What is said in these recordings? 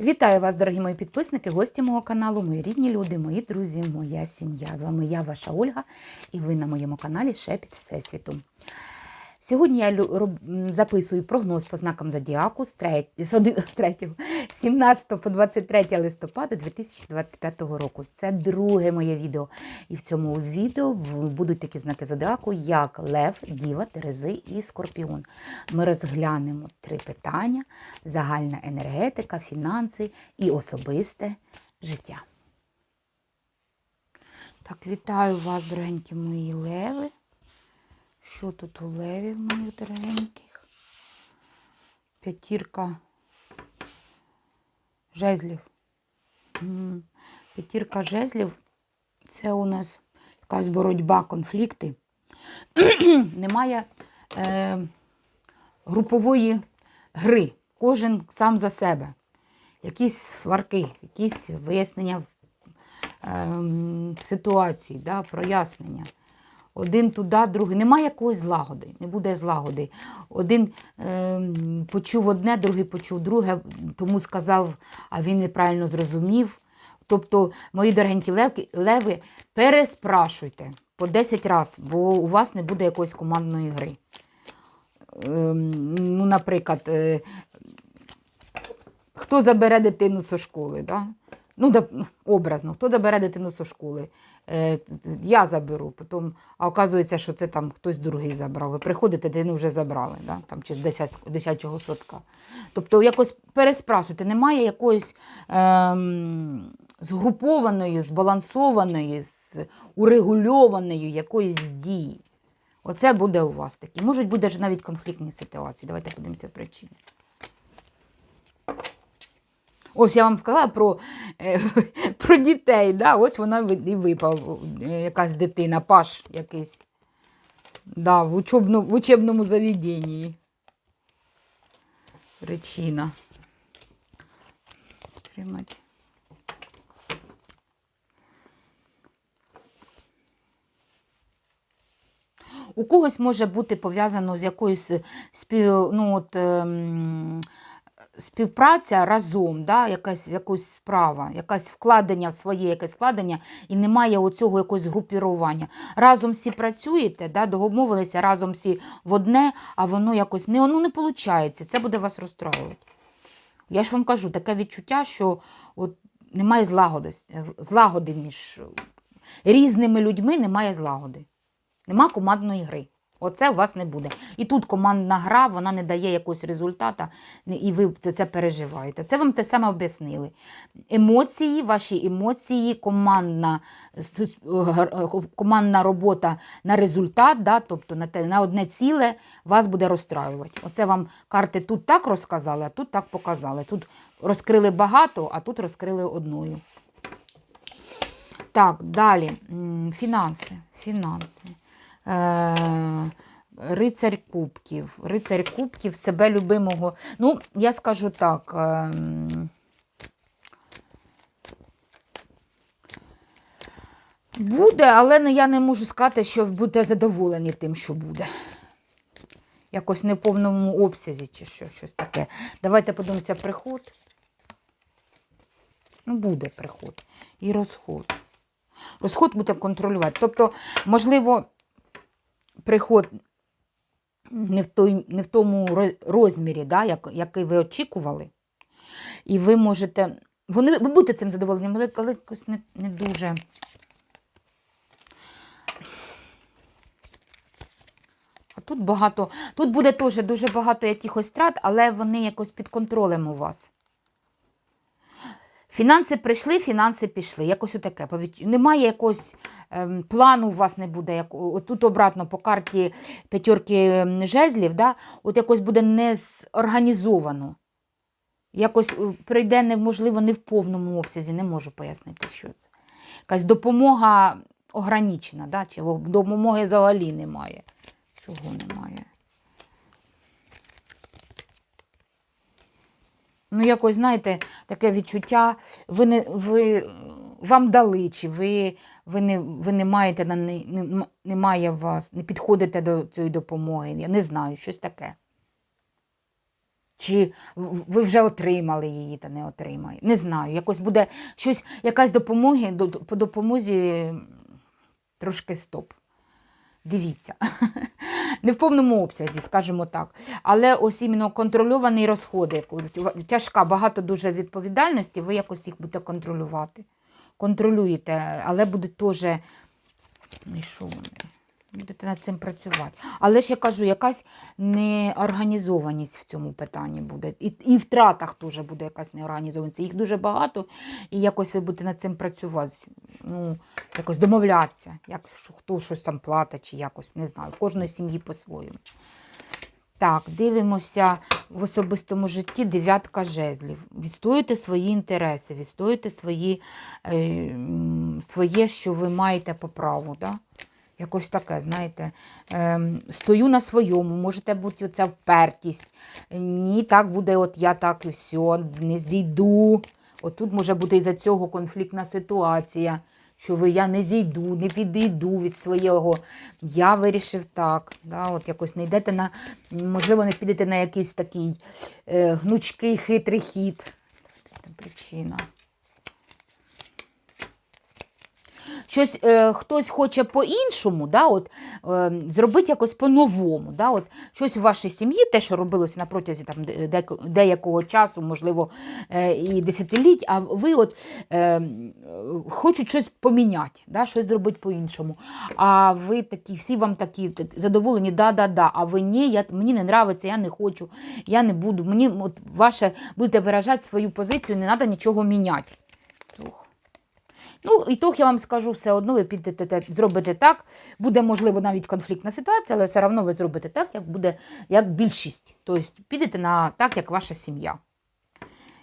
Вітаю вас, дорогі мої підписники, гості мого каналу, мої рідні люди, мої друзі, моя сім'я. З вами я, ваша Ольга, і ви на моєму каналі Шепіт Всесвіту. Сьогодні я записую прогноз по знакам Зодіаку з 3, з оди- з 3, 17 по 23 листопада 2025 року. Це друге моє відео. І в цьому відео будуть такі знаки Зодіаку, як Лев, Діва, Терези і Скорпіон. Ми розглянемо три питання: загальна енергетика, фінанси і особисте життя. Так, вітаю вас, дорогенькі мої леви. Що тут у левів моїх дорогеньких? П'ятірка жезлів. П'ятірка жезлів це у нас якась боротьба, конфлікти. Немає е, групової гри. Кожен сам за себе. Якісь сварки, якісь вияснення ем, ситуації, да, прояснення. Один туди, другий. Немає якоїсь злагоди, не буде злагоди. Один ем, почув одне, другий почув друге, тому сказав, а він неправильно зрозумів. Тобто, мої дорогенькі левки, леви, переспрашуйте по 10 разів, бо у вас не буде якоїсь командної гри. Ем, ну, наприклад, е, хто забере дитину зі школи, да? ну, образно, хто забере дитину зі школи? Е, я заберу, потім, а оказується, що це там хтось другий забрав. Ви приходите, дитину вже забрали, да? там, чи з десят- дитячого садка. Тобто якось переспрашуйте, немає якоїсь ем, згрупованої, збалансованої, урегульованої якоїсь дії. Оце буде у вас такі. Можуть бути навіть конфліктні ситуації. Давайте подивимося причини. Ось я вам сказала про, е, про дітей. Да? Ось вона і випав, е, якась дитина, паш якийсь. Да, в, учебну, в учебному заведенні. Причина. Тримати. У когось може бути пов'язано з якоюсь спів, ну, от, ем, співпраця разом, да, якась, якась справа, якась вкладення в своє якесь вкладення, і немає оцього якогось групірування. Разом всі працюєте, да, домовилися разом всі в одне, а воно якось не, ну, не виходить. Це буде вас розстроювати. Я ж вам кажу, таке відчуття, що от немає злагоди, злагоди між різними людьми, немає злагоди. Нема командної гри. Оце у вас не буде. І тут командна гра, вона не дає якогось результату, і ви це, це переживаєте. Це вам те саме об'яснили. Емоції, ваші емоції, командна, командна робота на результат, да, тобто на, те, на одне ціле, вас буде розстраювати. Оце вам карти тут так розказали, а тут так показали. Тут розкрили багато, а тут розкрили одною. Так, далі. Фінанси. Фінанси. Е, Рицарь кубків. Рицарь кубків, себе любимого. Ну, я скажу так. ем, Буде, але я не можу сказати, що будете задоволені тим, що буде. Якось не в повному обсязі чи що, щось таке. Давайте подивимося приход. Ну, буде приход. І розход. Розход буде контролювати. Тобто, можливо, приход не в, той, не в тому розмірі, да, як, який ви очікували. І ви можете. Вони, ви будете цим задоволені, але, якось не, не дуже. Тут багато. Тут буде теж дуже багато якихось страт, але вони якось під контролем у вас. Фінанси прийшли, фінанси пішли. Якось отаке. Немає якогось ем, плану у вас не буде. Як... Тут обратно по карті п'ятерки ем, жезлів, да? от якось буде не зорганізовано. Якось е, прийде, неможливо, не в повному обсязі, не можу пояснити, що це. Якась допомога ограничена, да? чи допомоги взагалі немає. Чого немає? Ну, якось, знаєте, таке відчуття, ви не, ви, вам дали, чи ви, ви, не, ви не маєте не, вас, не підходите до цієї допомоги. Я не знаю, щось таке. Чи ви вже отримали її та не отримаєте? Не знаю. Якось буде щось, якась допомоги, до- по допомозі трошки стоп. Дивіться. Не в повному обсязі, скажімо так. Але ось іменно контрольовані розходи. Тяжка, багато дуже відповідальності, ви якось їх будете контролювати. Контролюєте, але будуть теж. Ну що вони? Будете над цим працювати. Але ж я кажу, якась неорганізованість в цьому питанні буде. І, і в тратах теж буде якась неорганізованість. Їх дуже багато, і якось ви будете над цим працювати. Ну, якось домовлятися, як хто щось там платить, чи якось, не знаю. Кожної сім'ї по-своєму. Так, дивимося в особистому житті дев'ятка жезлів. Відстоюєте свої інтереси, відстоюєте свої, е, своє, що ви маєте по праву. Да? Якось таке, знаєте, ем, стою на своєму, можете бути оця впертість. Ні, так буде, от я так і все, не зійду. От тут може бути із-за цього конфліктна ситуація, що ви я не зійду, не підійду від свого. Я вирішив так. Да, от якось не йдете на, можливо, не підете на якийсь такий е, гнучкий, хитрий хід. Причина. Щось е, хтось хоче по-іншому, да, от, е, зробити якось по-новому. Да, от, щось в вашій сім'ї, те, що робилося на протязі там, де- деякого часу, можливо, е, і десятиліть, а ви от, е, хочуть щось поміняти, да, щось зробити по-іншому. А ви такі, всі вам такі задоволені, да-да-да, а ви ні, я, мені не нравиться, я не хочу, я не буду. Мені от, ваше будете виражати свою позицію, не треба нічого міняти. Ну, і то я вам скажу все одно, ви підете, те- зробите так. Буде, можливо, навіть конфліктна ситуація, але все одно ви зробите так, як буде як більшість. Тобто підете на так, як ваша сім'я.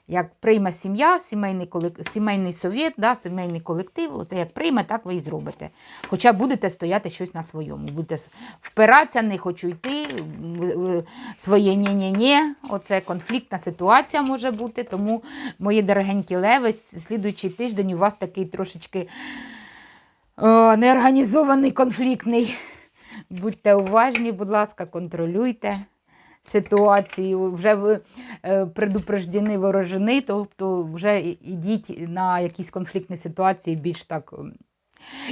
Як прийме сім'я, сімейний, колек... сімейний совєт, да, сімейний колектив, оце як прийме, так ви і зробите. Хоча будете стояти щось на своєму. Будете впиратися, не хочу йти, своє ні-ні-ні. Оце конфліктна ситуація може бути. Тому, мої дорогенькі леви, слідуючий тиждень у вас такий трошечки о, неорганізований, конфліктний. Будьте уважні, будь ласка, контролюйте ситуацію. Вже ви е, предупреждені ворожини, тобто вже ідіть на якісь конфліктні ситуації більш так.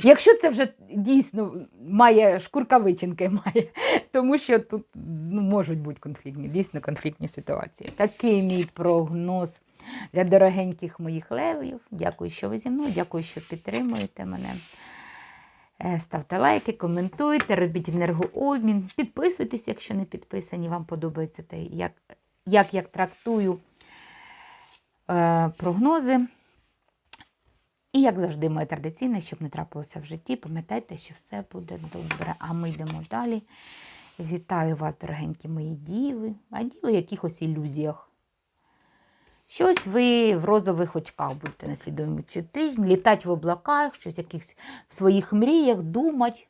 Якщо це вже дійсно має шкурка вичинки, має, тому що тут ну, можуть бути конфліктні, дійсно конфліктні ситуації. Такий мій прогноз для дорогеньких моїх левів. Дякую, що ви зі мною, дякую, що підтримуєте мене. Е, Ставте лайки, коментуйте, робіть енергообмін, підписуйтесь, якщо не підписані, вам подобається те, як, як я трактую е, прогнози. І, як завжди, моє традиційне, щоб не трапилося в житті, пам'ятайте, що все буде добре. А ми йдемо далі. Вітаю вас, дорогенькі мої діви, а діви в якихось ілюзіях. Щось ви в розових очках будете на слідуючий тиждень, літати в облаках, щось якихось в своїх мріях, думати.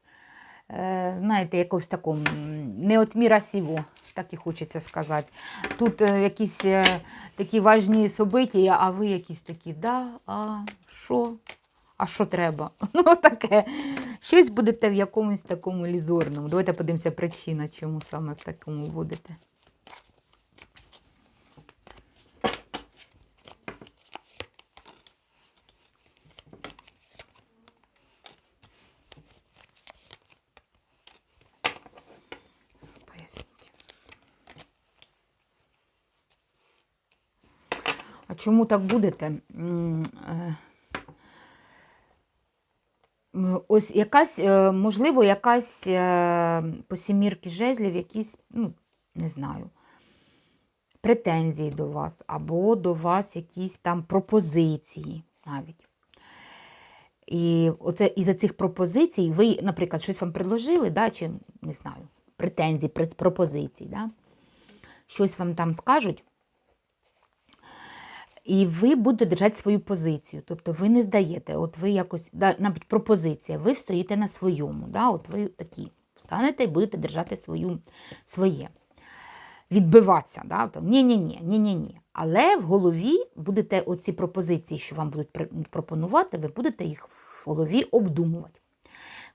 Е, знаєте, якось такому не от міра сіво, так і хочеться сказати. Тут е, якісь е, такі важні собиття, а ви якісь такі, да, а що? А що треба? Ну, таке. Щось будете в якомусь такому лізорному. Давайте подивимося причина, чому саме в такому будете. Так будете? Е, Ось якась, е, можливо, якась е, по сімірки жезлів, якісь, ну, не знаю, претензії до вас, або до вас якісь там пропозиції навіть. І оце із-за цих пропозицій ви, наприклад, щось вам предложили, да, чи не знаю, претензій, пред- пропозицій, да? щось вам там скажуть, і ви будете держати свою позицію. Тобто ви не здаєте, от ви якось, да, навіть пропозиція, ви стоїте на своєму, да, от ви такі встанете і будете держати свою, своє. Відбиватися, да? Ні-ні-ні, ні-ні-ні. Але в голові будете оці пропозиції, що вам будуть пропонувати, ви будете їх в голові обдумувати.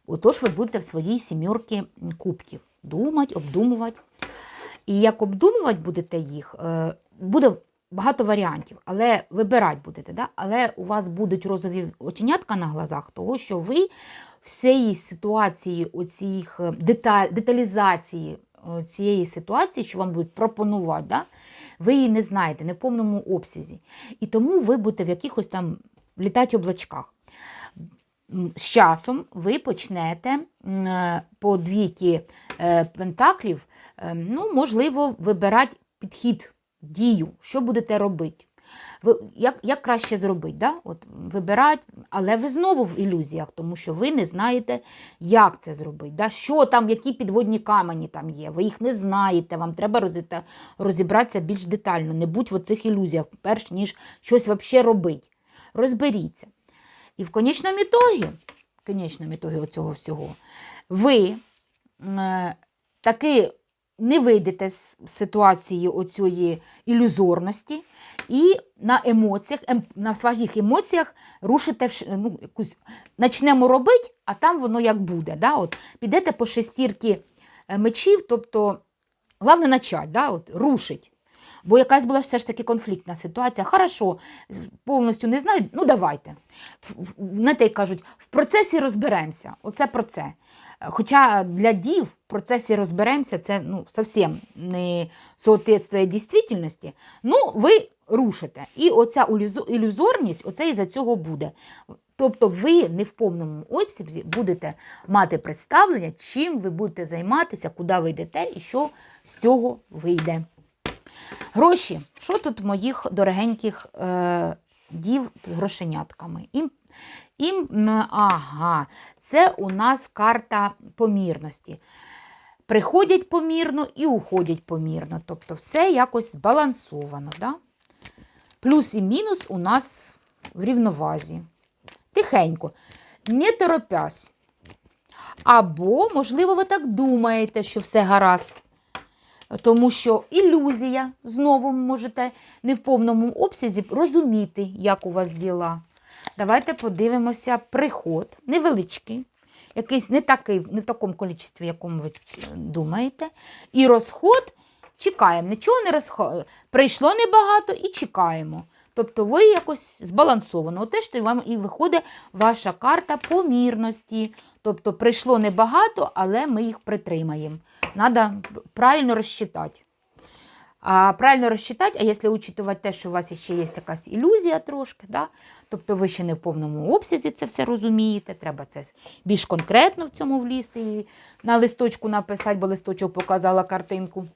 Отож, ви будете в своїй сімірці кубків думати, обдумувати. І як обдумувати будете їх, е, буде багато варіантів, але вибирати будете. Да? Але у вас будуть розові оченятка на глазах, того що ви всієї ситуації, оцих е, деталь, деталізації е, цієї ситуації, що вам будуть пропонувати, да? ви її не знаєте, не в повному обсязі. І тому ви будете в якихось там літати облачках. З часом ви почнете е, по двійки пентаклів, е, ну, можливо, вибирати підхід, дію, що будете робити. Ви, як, як краще зробити? Да? От, вибирати, але ви знову в ілюзіях, тому що ви не знаєте, як це зробити. Да? Що там, які підводні камені там є. Ви їх не знаєте, вам треба розібратися більш детально. Не будь в оцих ілюзіях, перш ніж щось взагалі робити. Розберіться. І в конечному ітогі, конечному ітогі оцього всього, ви е, таки не вийдете з ситуації оцієї ілюзорності і на емоціях, ем, на своїх емоціях рушите ну, якусь почнемо робити, а там воно як буде. Да? От, підете по шестірки е, мечів, тобто головне начать, да? От, рушить. Бо якась була все ж таки конфліктна ситуація. Хорошо, повністю не знаю, ну давайте. Знаєте, як кажуть, в процесі розберемося. Оце про це. Хоча для дів в процесі розберемося, це ну, зовсім не соответствує дійсності. Ну, ви рушите. І оця ілюзорність, оце із-за цього буде. Тобто ви не в повному обсязі будете мати представлення, чим ви будете займатися, куди ви йдете і що з цього вийде. Гроші. Що тут моїх дорогеньких е, дів з грошенятками? М, ага, це у нас карта помірності. Приходять помірно і уходять помірно. Тобто все якось збалансовано. Да? Плюс і мінус у нас в рівновазі. Тихенько, не торопясь. Або, можливо, ви так думаєте, що все гаразд. Тому що ілюзія, знову можете не в повному обсязі розуміти, як у вас діла. Давайте подивимося приход, невеличкий, якийсь не такий, не в такому кількості, якому ви думаєте. І розход чекаємо. Нічого не розход. Прийшло небагато і чекаємо. Тобто ви якось збалансовано. Оте ж вам і виходить ваша карта помірності. Тобто прийшло небагато, але ми їх притримаємо. Надо правильно розчитати. А правильно розчитати, а якщо учитувати те, що у вас ще є якась ілюзія трошки, да? тобто ви ще не в повному обсязі це все розумієте, треба це більш конкретно в цьому влізти і на листочку написати, бо листочок показала картинку.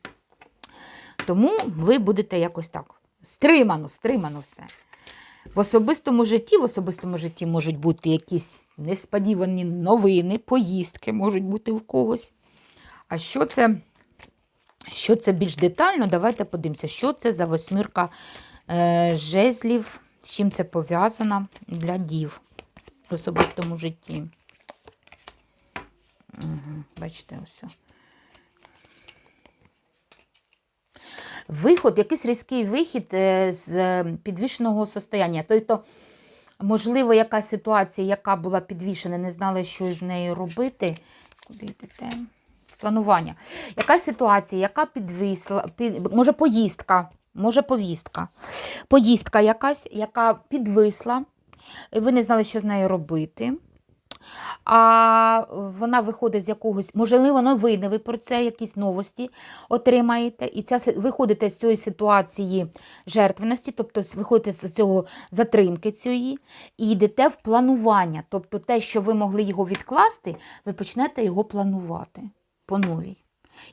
Тому ви будете якось так стримано, стримано все. В особистому житті, в особистому житті можуть бути якісь несподівані новини, поїздки можуть бути в когось. А що це? Що це більш детально? Давайте подивимося, що це за восьмірка е, жезлів, з чим це пов'язано для дів в особистому житті. Угу, бачите, ось. Виход, якийсь різкий вихід е, з е, підвішеного состояння. Тобто, можливо, якась ситуація, яка була підвішена, не знали, що з нею робити. Куди йдете? Планування. Якась ситуація, яка підвисла, під, може поїздка, може повістка. Поїздка якась, яка підвисла, і ви не знали, що з нею робити. А вона виходить з якогось, можливо, новини, ви про це якісь новості отримаєте. І ця, виходите з цієї ситуації жертвеності, тобто виходите з цього затримки цієї, і йдете в планування. Тобто те, що ви могли його відкласти, ви почнете його планувати по новій.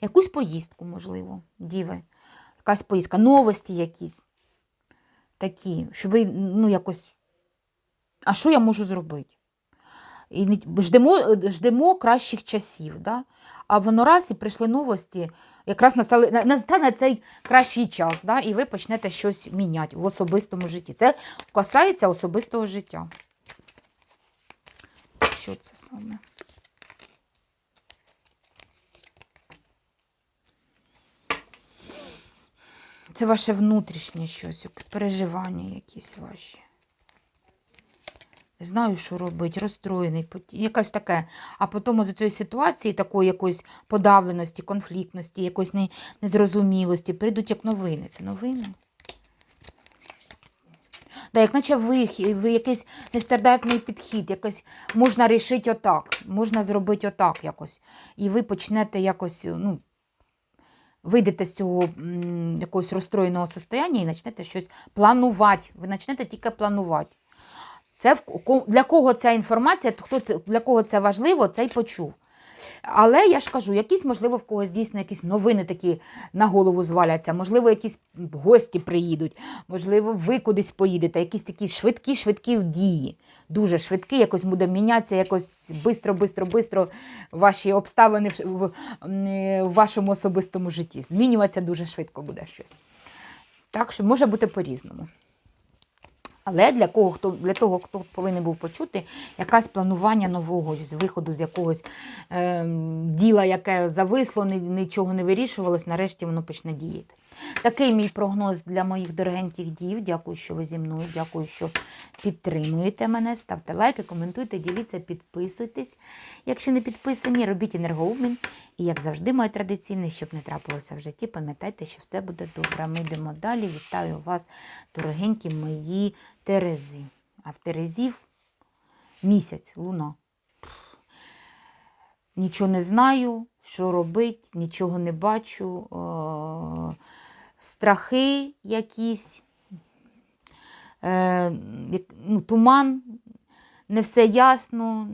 Якусь поїздку, можливо, діви. Якась поїздка, новості якісь такі, що ви ну, якось. А що я можу зробити? І ждемо, ждемо кращих часів. Да? А воно раз і прийшли новості, якраз настали, на- настане цей кращий час, да? і ви почнете щось міняти в особистому житті. Це касається особистого життя. Що це саме? Це ваше внутрішнє щось, переживання якісь ваші. Знаю, що робити, розстроєний, якась таке. А потім з цієї ситуації, такої якоїсь подавленості, конфліктності, якоїсь незрозумілості, прийдуть як новини. Це новини. Да, як наче вихід, ви якийсь нестандартний підхід, якось можна рішити отак, можна зробити отак якось. І ви почнете якось, ну, вийдете з цього якогось розстроєного состояння і почнете щось планувати. Ви почнете тільки планувати. Це для кого ця інформація, хто це, для кого це важливо, цей почув. Але я ж кажу, якісь, можливо, в когось дійсно якісь новини такі на голову зваляться, можливо, якісь гості приїдуть, можливо, ви кудись поїдете, якісь такі швидкі, швидкі дії. Дуже швидкі, якось буде мінятися, якось бистро, бистро, бистро ваші обставини в вашому особистому житті. Змінюватися дуже швидко буде щось. Так що може бути по-різному. Але для кого хто для того, хто повинен був почути, якесь планування нового з виходу з якогось е, діла, яке зависло, нічого не вирішувалось, нарешті воно почне діяти. Такий мій прогноз для моїх дорогеньких дів. Дякую, що ви зі мною. Дякую, що підтримуєте мене. Ставте лайки, коментуйте, діліться, підписуйтесь. Якщо не підписані, робіть енергообмін. І як завжди, моє традиційне, щоб не трапилося в житті, пам'ятайте, що все буде добре. Ми йдемо далі. Вітаю вас, дорогенькі мої Терези. А в Терезів місяць, луна. Нічого не знаю, що робити, нічого не бачу. Е, страхи якісь, е, ну, туман, не все ясно.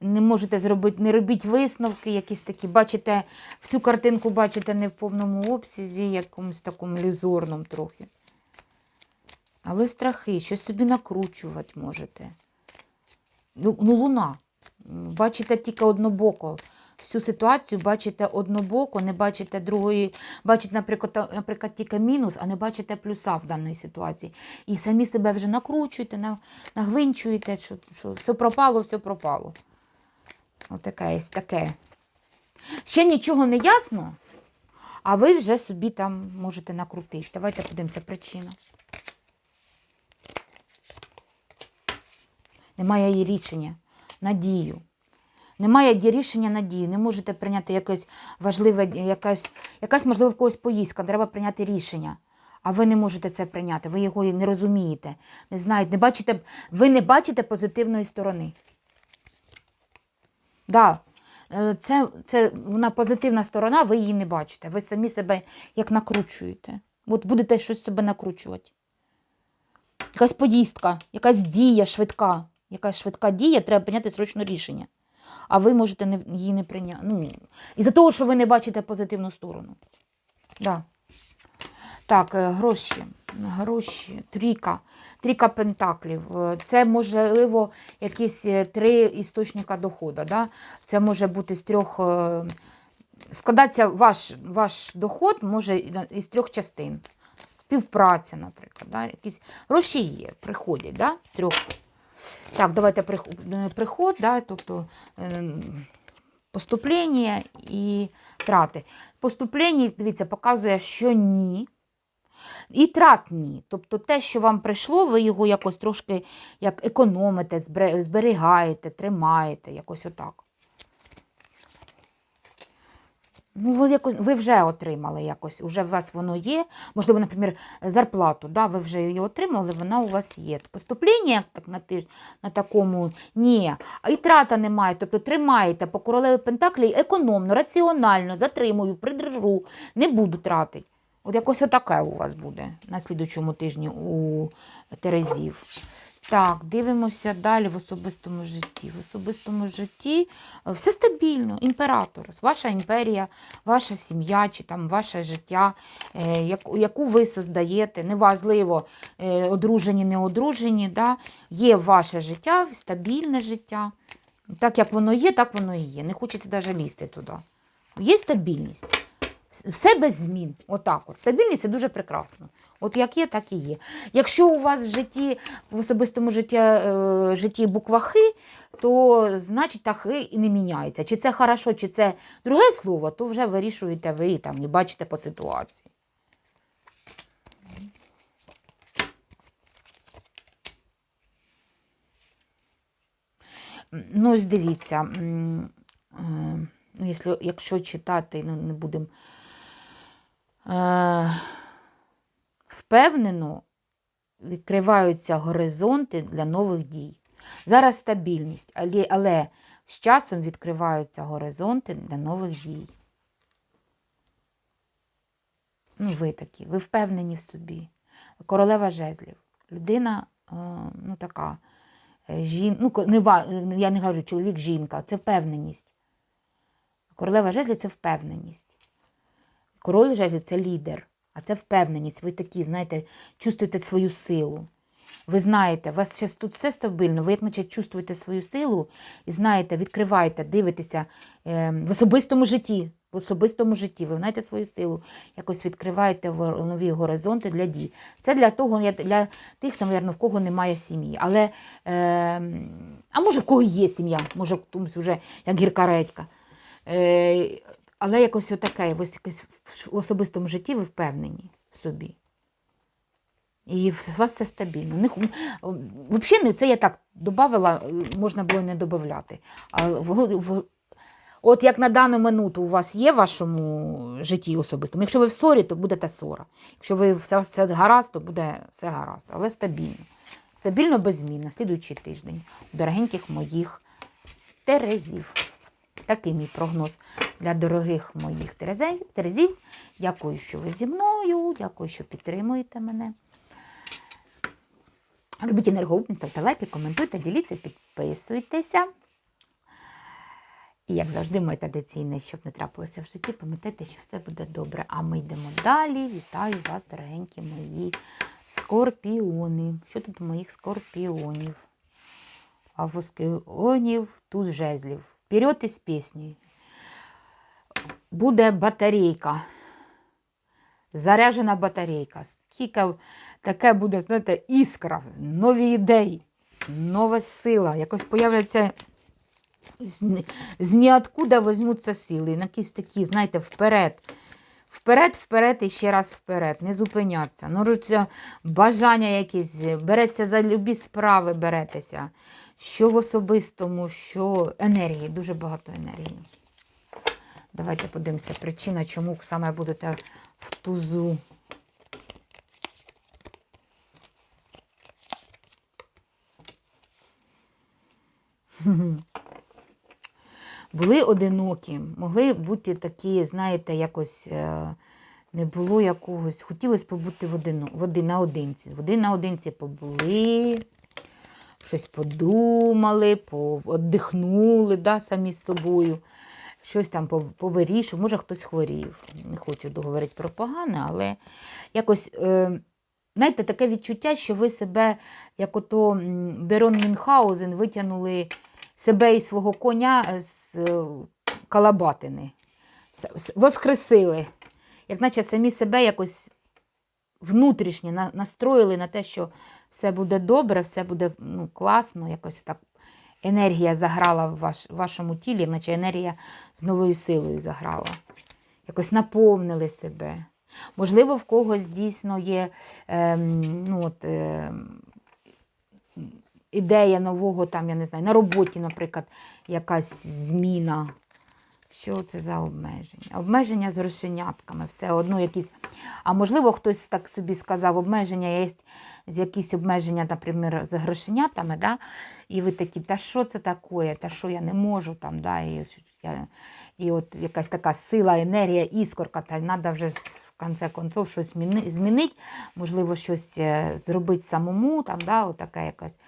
Не можете зробити, не робіть висновки, якісь такі. Бачите, всю картинку бачите не в повному обсязі, якомусь такому лізорному трохи. Але страхи, щось собі накручувати можете. Ну, ну луна. Бачите тільки однобоко. Всю ситуацію бачите однобоко, не бачите другої, бачите, наприклад, наприклад, тільки мінус, а не бачите плюса в даній ситуації. І самі себе вже накручуєте, нагвинчуєте, що, що все пропало, все пропало. Отаке є таке. Ще нічого не ясно, а ви вже собі там можете накрутити. Давайте подивимося причину. Немає її рішення, надію. Немає рішення надії. Не можете прийняти якесь важливе, якась, якась можливо, в когось поїздка, треба прийняти рішення. А ви не можете це прийняти, ви його не розумієте, не знаєте, не бачите, ви не бачите позитивної сторони. Да, е, це, це вона позитивна сторона, ви її не бачите. Ви самі себе як накручуєте. От будете щось себе накручувати. Якась поїздка, якась дія швидка. Якась швидка дія, треба прийняти срочно рішення. А ви можете не, її не прийняти. Ну, із-за того, що ви не бачите позитивну сторону. Да. Так, е, гроші. Гроші, трійка, трійка пентаклів. Е, Це можливо якісь е, три істочника доходу. Да? Це може бути з трьох. Складатися ваш, ваш доход може із трьох частин. Співпраця, наприклад. Да? Якісь гроші є, приходять, да? трьох. Так, давайте е, приход, да? тобто е, поступлення і трати. Поступлення, дивіться, показує, що ні. І трат ні. Тобто те, що вам прийшло, ви його якось трошки як економите, зберігаєте, тримаєте, якось отак. Ну, ви, якось, ви вже отримали якось, вже у вас воно є. Можливо, наприклад, зарплату, да, ви вже її отримали, вона у вас є. Поступлення так, на, тиж, на такому ні. І трата немає. Тобто тримаєте по королеві Пентаклі економно, раціонально, затримую, придержу, не буду тратити. От якось отаке у вас буде на слідучому тижні у Терезів. Так, дивимося далі в особистому житті. В особистому житті е, все стабільно. Імператор, ваша імперія, ваша сім'я чи там ваше життя, е, яку, ви создаєте, неважливо, е, одружені, не одружені, да? є ваше життя, стабільне життя. Так як воно є, так воно і є. Не хочеться навіть лізти туди. Є стабільність. Все без змін. Отак от. Стабільність це дуже прекрасно. От як є, так і є. Якщо у вас в житті, в особистому житті, е, житті буква Х, то значить та Х і не міняється. Чи це хорошо, чи це друге слово, то вже вирішуєте ви там і бачите по ситуації. Ну, ось дивіться, е, ну, якщо, якщо читати, ну, не будемо. Впевнено відкриваються горизонти для нових дій. Зараз стабільність, але, але з часом відкриваються горизонти для нових дій. Ну, ви такі, ви впевнені в собі. Королева жезлів. Людина, е, ну така, е, жін... ну, не, я не кажу чоловік, жінка, це впевненість. Королева жезлів це впевненість. Король жезлів це лідер, а це впевненість. Ви такі, знаєте, чувствуєте свою силу. Ви знаєте, у вас зараз тут все стабільно, ви як наче чувствуєте свою силу і знаєте, відкриваєте, дивитеся е, в особистому житті. В особистому житті ви знаєте свою силу, якось відкриваєте нові горизонти для дій. Це для того, для тих, мабуть, в кого немає сім'ї. Але, е, а може, в кого є сім'я, може, в комусь вже як гірка редька. Е, але якось отаке, ви якось в особистому житті ви впевнені в собі. І у вас все стабільно. Не, взагалі, це я так додавала, можна було не в, от як на дану минуту у вас є в вашому житті особистому, якщо ви в ссорі, то буде та ссора. Якщо ви все, все гаразд, то буде все гаразд, але стабільно. Стабільно без змін на слідуючий тиждень у дорогеньких моїх терезів. Такий мій прогноз для дорогих моїх терезів. Дякую, що ви зі мною. Дякую, що підтримуєте мене. Робіть енергоупні, ставте лайки, коментуйте, діліться, підписуйтеся. І, як завжди, моє традиційне, щоб не трапилося в житті, пам'ятайте, що все буде добре. А ми йдемо далі. Вітаю вас, дорогенькі мої скорпіони. Що тут моїх скорпіонів? А в туз жезлів. Вперед із піснею. Буде батарейка. Заряжена батарейка. Скільки таке буде, знаєте, іскра, нові ідеї, нова сила. Якось появляться з, з ніоткуда візьмуться сили. Якісь такі, знаєте, вперед. Вперед, вперед і ще раз вперед. Не зупинятися. Ну, руця, бажання якісь, береться за любі справи, беретеся. Що в особистому, що енергії, дуже багато енергії. Давайте подивимося причина, чому саме будете в тузу. Були одинокі, могли бути такі, знаєте, якось е, не було якогось. Хотілося побути в один, в один наодинці. В один наодинці побули, щось подумали, подихнули да, самі з собою, щось там пов- повирішив. Може, хтось хворів. Не хочу договорити про погане, але якось. Е, Знаєте, таке відчуття, що ви себе, як ото Берон Мюнхгаузен, витягнули себе і свого коня з е, калабатини. Воскресили. Як наче самі себе якось внутрішньо настроїли на те, що все буде добре, все буде ну, класно, якось так енергія заграла в ваш, вашому тілі, наче енергія з новою силою заграла. Якось наповнили себе. Можливо, в когось дійсно є ем, ну, от, ем, ідея нового, там, я не знаю, на роботі, наприклад, якась зміна. Що це за обмеження? Обмеження з грошенятками, все одно якісь. А можливо, хтось так собі сказав, обмеження є з якісь обмеження, наприклад, з грошенятами, да? і ви такі, та що це таке, та що я не можу там, да? і, я, і от якась така сила, енергія, іскорка, та треба вже в кінці концов щось змінити, можливо, щось е, зробити самому, там, да? от така якась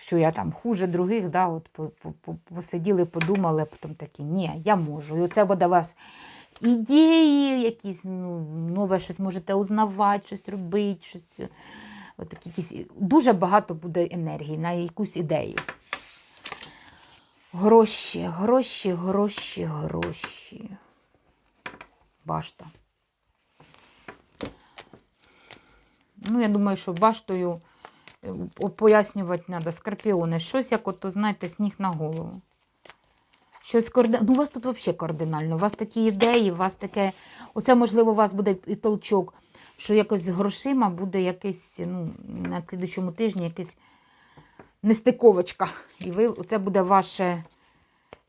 що я там хуже других, да, от по- по- по- посиділи, подумали, а потім такі, ні, я можу. І оце буде у вас ідеї, якісь ну, нове щось можете узнавати, щось робити, щось. От якісь, дуже багато буде енергії на якусь ідею. Гроші, гроші, гроші, гроші. Башта. Ну, я думаю, що баштою пояснювати треба, скорпіони. Щось як ото, знаєте, сніг на голову. Щось коорди... Ну, у вас тут взагалі кардинально. У вас такі ідеї, у вас таке. Оце, можливо, у вас буде і толчок, що якось з грошима буде якийсь, ну, на слідчому тижні якийсь нестиковочка. І ви це буде ваше.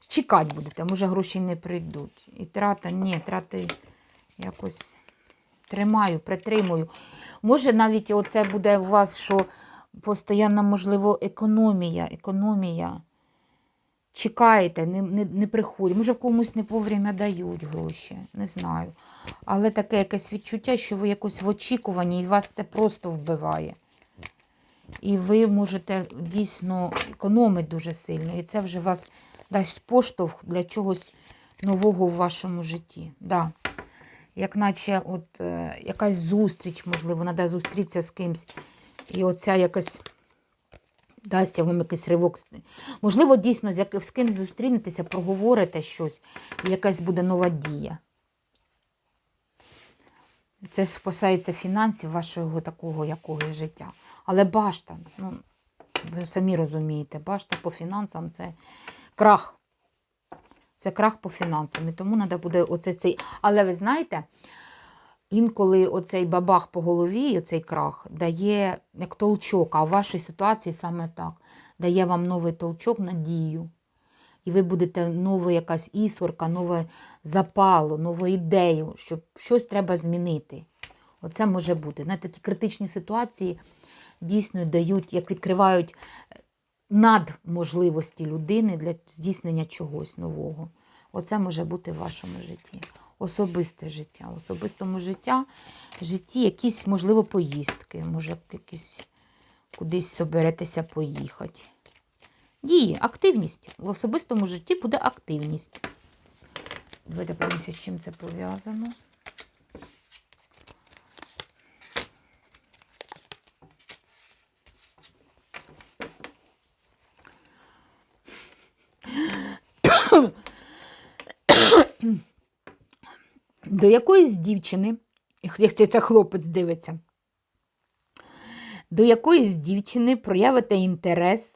Чекати будете, може гроші не прийдуть. І трата, ні, трати якось тримаю, притримую. Може, навіть оце буде у вас, що постійно, можливо, економія, економія. Чекаєте, не, не, не приходять. Може, комусь не вовремя дають гроші, не знаю. Але таке якесь відчуття, що ви якось в очікуванні, і вас це просто вбиває. І ви можете дійсно економити дуже сильно. І це вже вас дасть поштовх для чогось нового в вашому житті. Да. Як наче от, е, якась зустріч, можливо, треба зустрітися з кимсь. І оця якась дасть вам якийсь ривок. Можливо, дійсно, з, кимсь зустрінетеся, проговорите щось, і якась буде нова дія. Це спасається фінансів вашого такого якогось життя. Але башта, ну, ви самі розумієте, башта по фінансам це крах. Це крах по фінансам. І тому треба буде оце цей. Але ви знаєте, інколи оцей бабах по голові, оцей крах, дає як толчок, а в вашій ситуації саме так. Дає вам новий толчок, надію. І ви будете нова якась іскорка, нове запало, нову ідею, що щось треба змінити. Оце може бути. Знаєте, такі критичні ситуації дійсно дають, як відкривають надможливості людини для здійснення чогось нового. Оце може бути в вашому житті. Особисте життя. В особистому життя, житті якісь, можливо, поїздки, може, якісь кудись соберетеся поїхати. Дії, активність. В особистому житті буде активність. Давайте подивимося, з чим це пов'язано. До якоїсь дівчини, якщо це хлопець дивиться, до якоїсь дівчини проявите інтерес,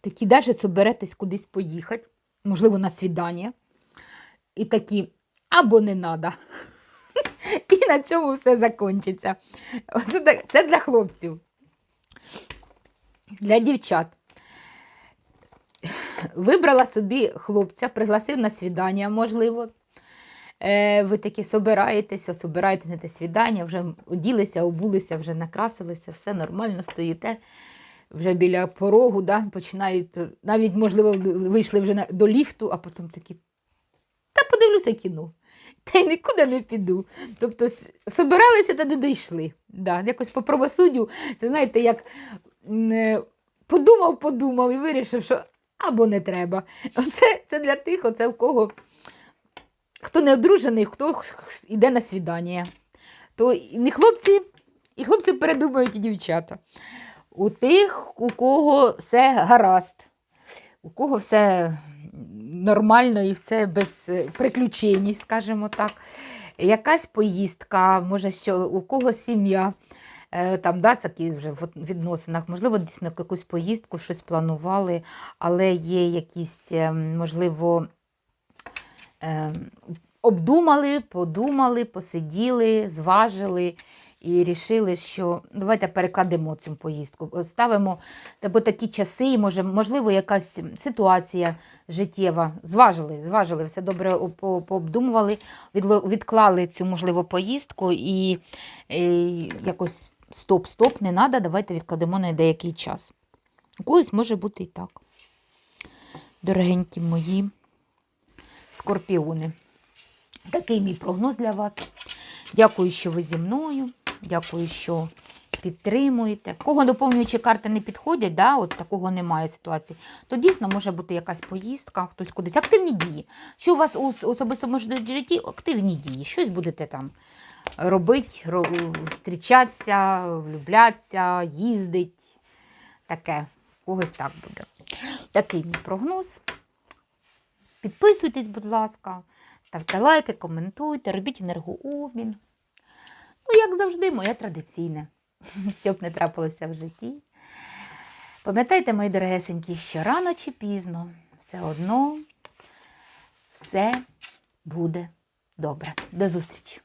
такі навіть соберетесь кудись поїхати, можливо, на свідання, і такі, або не треба. І на цьому все закінчиться. Оце це для хлопців. Для дівчат. Вибрала собі хлопця, пригласив на свідання, можливо. Е, ви такі собираєтеся, собираєтесь на те свідання, вже оділися, обулися, вже накрасилися, все нормально стоїте. Вже біля порогу, да, починають, навіть, можливо, вийшли вже на, до ліфту, а потім такі, та подивлюся кіно. Та й нікуди не піду. Тобто собиралися та не дійшли. Да, якось по правосуддю, це знаєте, як е, подумав, подумав і вирішив, що або не треба. Оце це для тих, оце в кого хто не одружений, хто йде на свідання. То не хлопці, і хлопці передумають, і дівчата. У тих, у кого все гаразд, у кого все нормально і все без приключень, скажімо так. Якась поїздка, може, що у кого сім'я. е, Там, да, такі вже в відносинах, можливо, дійсно якусь поїздку, щось планували, але є якісь, е, можливо, обдумали, подумали, посиділи, зважили і рішили, що давайте перекладемо цю поїздку. Ставимо бо такі часи, може, можливо, якась ситуація життєва. Зважили, зважили, все добре пообдумували, відклали цю, можливо, поїздку і, і якось стоп, стоп, не треба, давайте відкладемо на деякий час. У когось може бути і так. Дорогенькі мої скорпіони. Такий мій прогноз для вас. Дякую, що ви зі мною. Дякую, що підтримуєте. В Кого доповнюючі карти не підходять, да, от такого немає ситуації, то дійсно може бути якась поїздка, хтось кудись. Активні дії. Що у вас у особистому житті? Активні дії. Щось будете там робити, зустрічатися, влюблятися, їздить. Таке. Когось так буде. Такий мій прогноз. Підписуйтесь, будь ласка, ставте лайки, коментуйте, робіть енергообмін. Ну, як завжди, моє традиційне, щоб не трапилося в житті. Пам'ятайте, мої дорогесенькі, що рано чи пізно все одно все буде добре. До зустрічі!